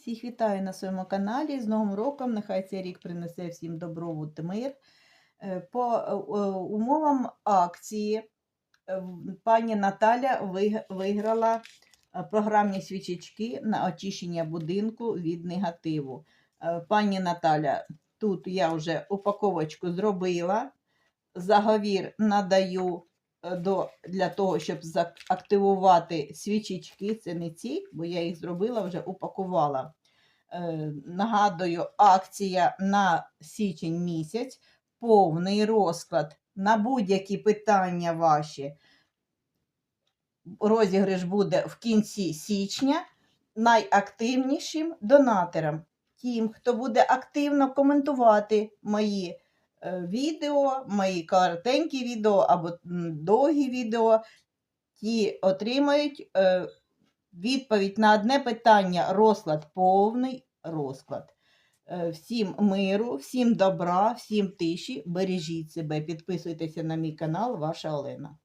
Всіх вітаю на своєму каналі. З Новим роком. Нехай цей рік принесе всім добробут мир. Е, По е, е, умовам акції пані Наталя виграла програмні свічечки на очищення будинку від негативу. Пані Наталя, тут я вже упаковочку зробила. Заговір надаю до, для того, щоб активувати свічечки. Це не ці, бо я їх зробила, вже упакувала. Е, Нагадую, акція на січень місяць, повний розклад на будь-які питання ваші. Розіграш буде в кінці січня найактивнішим донаторам. Тим, хто буде активно коментувати мої е, відео, мої коротенькі відео або довгі відео, ті отримають е, відповідь на одне питання: розклад, повний розклад. Е, Всім миру, всім добра, всім тиші. Бережіть себе, підписуйтеся на мій канал, ваша Олена.